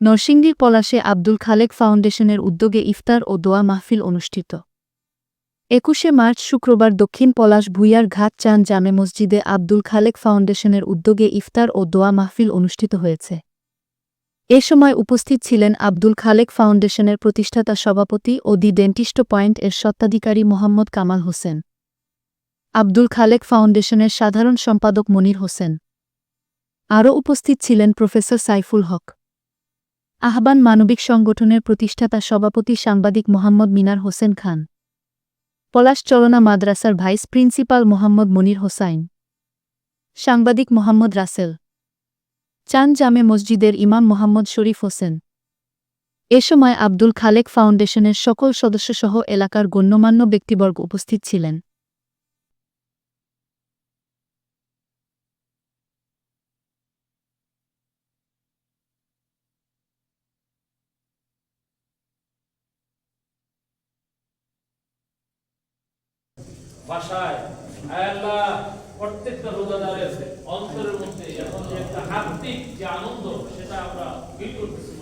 নরসিংদীর পলাশে আব্দুল খালেক ফাউন্ডেশনের উদ্যোগে ইফতার ও দোয়া মাহফিল অনুষ্ঠিত। একুশে মার্চ শুক্রবার দক্ষিণ পলাশ ভুইয়ার ঘাট চান জামে মসজিদে আব্দুল খালেক ফাউন্ডেশনের উদ্যোগে ইফতার ও দোয়া মাহফিল অনুষ্ঠিত হয়েছে। এ সময় উপস্থিত ছিলেন আব্দুল খালেক ফাউন্ডেশনের প্রতিষ্ঠাতা সভাপতি ও দি ডেন্টিস্ট পয়েন্ট এর স্বত্বাধিকারী মোহাম্মদ কামাল হোসেন। আব্দুল খালেক ফাউন্ডেশনের সাধারণ সম্পাদক মনির হোসেন। আরও উপস্থিত ছিলেন প্রফেসর সাইফুল হক। আহ্বান মানবিক সংগঠনের প্রতিষ্ঠাতা সভাপতি সাংবাদিক মোহাম্মদ মিনার হোসেন খান। পলাশ চলনা মাদ্রাসার ভাইস প্রিন্সিপাল মোহাম্মদ মনির হোসাইন। সাংবাদিক মোহাম্মদ রাসেল। চান জামে মসজিদের ইমাম মোহাম্মদ শরীফ হোসেন। এ সময় আব্দুল খালেক ফাউন্ডেশনের সকল সদস্যসহ এলাকার গণ্যমান্য ব্যক্তিবর্গ উপস্থিত ছিলেন। ভাষায়। আল্লাহ, প্রত্যেকটা রোজাদারের অন্তরের মধ্যে এখন একটা আত্মিক যে আনন্দ, সেটা আমরা ফিল করতেছি